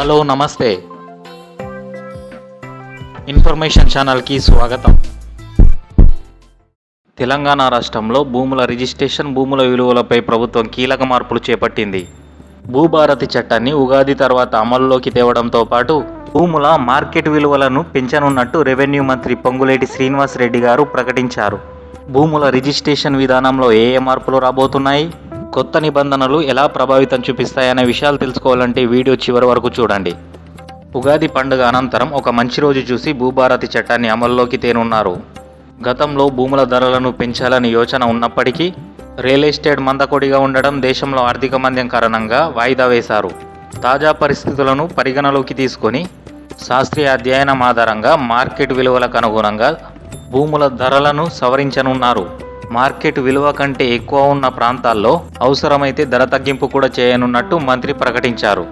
Hello నమస్తే. Information ఛానల్కి స్వాగతం. తెలంగాణ రాష్ట్రంలో భూముల రిజిస్ట్రేషన్ భూముల విలువలపై ప్రభుత్వం కీలక మార్పులు చేపట్టింది. భూభారతి చట్టాన్ని ఉగాది తర్వాత అమల్లోకి తేవడంతో పాటు భూముల మార్కెట్ విలువలను పెంచనున్నట్టు రెవెన్యూ మంత్రి పొంగులేటి శ్రీనివాస్ రెడ్డి గారు ప్రకటించారు. భూముల రిజిస్ట్రేషన్ విధానంలో ఏ ఏ మార్పులు రాబోతున్నాయి? కొత్త నిబంధనలు ఎలా ప్రభావితం చూపిస్తాయనే విషయాలు తెలుసుకోవాలంటే వీడియో చివరి వరకు చూడండి. ఉగాది పండుగ అనంతరం ఒక మంచి రోజు చూసి భూభారతి చట్టాన్ని అమల్లోకి తేనున్నారు. గతంలో భూముల ధరలను పెంచాలని యోచన ఉన్నప్పటికీ రియల్ ఎస్టేట్ మందకొడిగా ఉండడం దేశంలో ఆర్థిక మంద్యం కారణంగా వాయిదా వేశారు. తాజా పరిస్థితులను పరిగణలోకి తీసుకొని శాస్త్రీయ అధ్యయనం ఆధారంగా మార్కెట్ విలువలకు అనుగుణంగా భూముల ధరలను సవరించనున్నారు. మార్కెట్ విలువ కంటే ఎక్కువ ఉన్న ప్రాంతాల్లో అవసరమైతే ధర తగ్గింపు కూడా చేయనున్నట్టు మంత్రి ప్రకటించారు.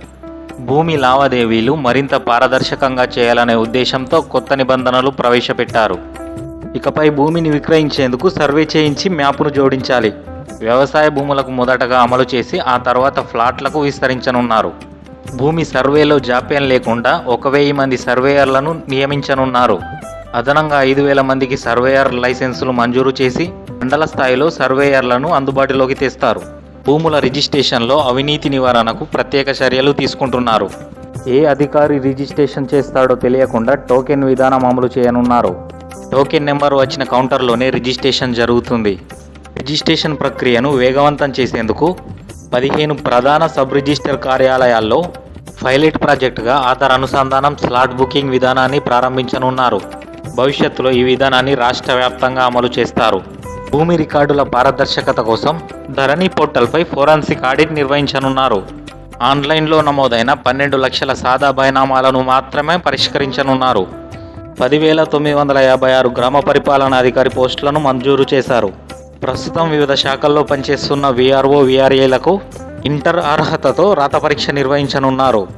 భూమి లావాదేవీలు మరింత పారదర్శకంగా చేయాలనే ఉద్దేశంతో కొత్త నిబంధనలు ప్రవేశపెట్టారు. ఇకపై భూమిని విక్రయించేందుకు సర్వే చేయించి మ్యాపును జోడించాలి. వ్యవసాయ భూములకు మొదటగా అమలు చేసి ఆ తర్వాత ఫ్లాట్లకు విస్తరించనున్నారు. భూమి సర్వేలో జాప్యం లేకుండా ఒక వెయ్యి మంది సర్వేయర్లను నియమించనున్నారు. అదనంగా ఐదు వేల మందికి సర్వేయర్ లైసెన్సులు మంజూరు చేసి మండల స్థాయిలో సర్వేయర్లను అందుబాటులోకి తెస్తారు. భూముల రిజిస్ట్రేషన్లో అవినీతి నివారణకు ప్రత్యేక చర్యలు తీసుకుంటున్నారు. ఏ అధికారి రిజిస్ట్రేషన్ చేస్తాడో తెలియకుండా టోకెన్ విధానం అమలు చేయనున్నారు. టోకెన్ నెంబర్ వచ్చిన కౌంటర్లోనే రిజిస్ట్రేషన్ జరుగుతుంది. రిజిస్ట్రేషన్ ప్రక్రియను వేగవంతం చేసేందుకు పదిహేను ప్రధాన సబ్ రిజిస్టర్ కార్యాలయాల్లో పైలట్ ప్రాజెక్టుగా ఆధార్ అనుసంధానం స్లాట్ బుకింగ్ విధానాన్ని ప్రారంభించనున్నారు. భవిష్యత్తులో ఈ విధానాన్ని రాష్ట్ర వ్యాప్తంగా అమలు చేస్తారు. భూమి రికార్డుల పారదర్శకత కోసం ధరణి పోర్టల్పై ఫోరెన్సిక్ ఆడిట్ నిర్వహించనున్నారు. ఆన్లైన్లో నమోదైన పన్నెండు లక్షల సాదా బైనామాలను మాత్రమే పరిష్కరించనున్నారు. పదివేల తొమ్మిది వందల యాభై ఆరు గ్రామ పరిపాలనా అధికారి పోస్టులను మంజూరు చేశారు. ప్రస్తుతం వివిధ శాఖల్లో పనిచేస్తున్న విఆర్ఓ విఆర్ఏలకు ఇంటర్ అర్హతతో రాత పరీక్ష నిర్వహించనున్నారు.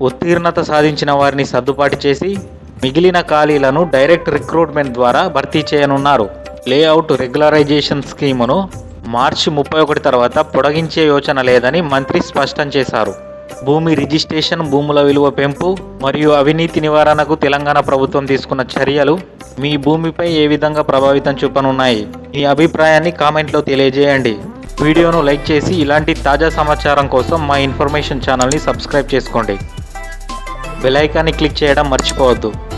ఉత్తీర్ణత సాధించిన వారిని సర్దుబాటు చేసి మిగిలిన ఖాళీలను డైరెక్ట్ రిక్రూట్మెంట్ ద్వారా భర్తీ చేయనున్నారు. లేఅవుట్ రెగ్యులరైజేషన్ స్కీమును మార్చి ముప్పై ఒకటి తర్వాత పొడిగించే యోచన లేదని మంత్రి స్పష్టం చేశారు. భూమి రిజిస్ట్రేషన్ భూముల విలువ పెంపు మరియు అవినీతి నివారణకు తెలంగాణ ప్రభుత్వం తీసుకున్న చర్యలు మీ భూమిపై ఏ విధంగా ప్రభావితం చూపనున్నాయి? మీ అభిప్రాయాన్ని కామెంట్లో తెలియజేయండి. వీడియోను లైక్ చేసి ఇలాంటి తాజా సమాచారం కోసం మా ఇన్ఫర్మేషన్ ఛానల్ని సబ్స్క్రైబ్ చేసుకోండి. బెల్ ఐకాన్ని క్లిక్ చేయడం మర్చిపోవద్దు.